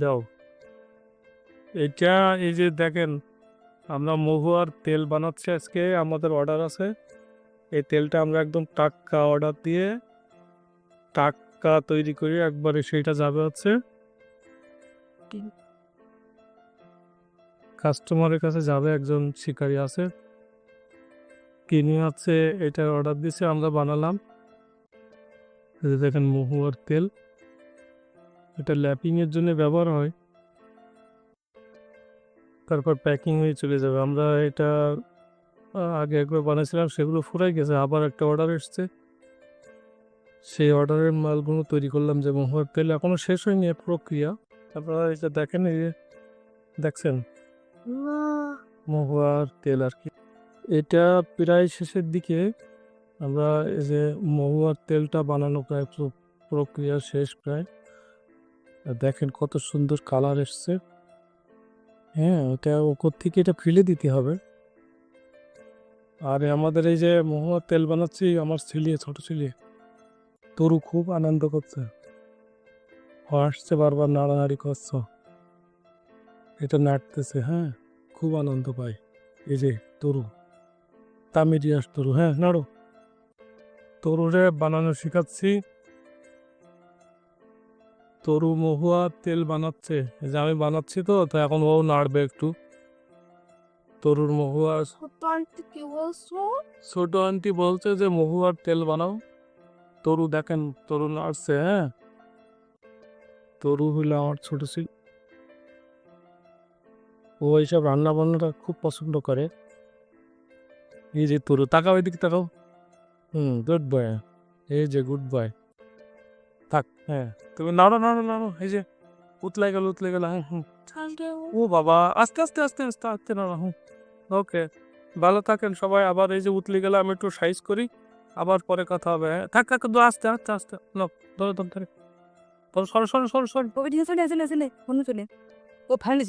দাও। এটা এই যে দেখেন, আমরা মহুয়ার তেল বানাচ্ছি আজকে, আমাদের অর্ডার আছে। এই তেলটা আমরা একদম টাটকা অর্ডার দিয়ে টাটকা তৈরি করি, একবারে সেইটা যাবে হচ্ছে কাস্টমারের কাছে যাবে, একজন শিকারী আছে। কিনে আছে এটার অর্ডার দিছে, আমরা বানালাম। দেখেন মহুয়ার তেল। এটা ল্যাপিং এর জন্য ব্যবহার হয়। তারপর প্যাকিং হয়ে চলে যাবে। আমরা এটা আগে একবার বানিয়েছিলাম সেগুলো ফুরাই গেছে। আবার একটা অর্ডার এসছে। সেই অর্ডারের মালগুলো তৈরি করলাম যে মহুয়ার তেল এখনও শেষ হয়নি প্রক্রিয়া। আপনারা এটা দেখেন এই যে, দেখছেন? মহুয়ার তেল আর কি। এটা প্রায় শেষের দিকে আমরা এই যে মহুয়ার তেলটা বানানো প্রায়, প্রক্রিয়া শেষ প্রায়। দেখেন কত সুন্দর কালার এসছে। হ্যাঁ ওটা ওপর থেকে এটা ফেলে দিতে হবে। আর, আমাদের এই যে মহুয়ার তেল বানাচ্ছি, আমার ছেলে, ছোট ছেলে। তরু খুব আনন্দ করছে। ও আসছে বারবার, নাড়ানাড়ি করছে। এটা নাড়তেছে হ্যাঁ খুব আনন্দ পাই এই যে তরু, তামিরিয়াস তরু হ্যাঁ নাড়ো। তরুরে বানানো শেখাচ্ছি। তরু মহুয়া তেল বানাচ্ছে। যে আমি বানাচ্ছি তো তো এখন ও নাড়বে একটু। তরুর মহুয়া ছোট আন্টি বলছে? যে মহুয়ার তেল বানাও। তরু দেখেন তরু নাড়ছে হ্যাঁ? তরু হইল আমার ছোট ছিল। ও এইসব রান্না বান্নাটা খুব পছন্দ করে। এই যে তরু তাকাও এদিকে তাকাও। হুম গুড বয় এই যে গুড বয় থাক হ্যাঁ। তুমি নাড়ো নাড়ো নাড়ো এই যে উতলাই গেল উতলাই গেল হ্যাঁ হুম। ও বাবা আস্তে আস্তে আস্তে আস্তে আস্তে নাড়ো হুম। ওকে ভালো থাকেন সবাই। আবার এই যে উতলে গেলে আমি একটু সাইজ করি আবার পরে কথা হবে হ্যাঁ। থাক থাক আস্তে আস্তে আস্তে নো ধরো ধরো ধরে। সরো সরো সরো সরো। ও ফাইনাল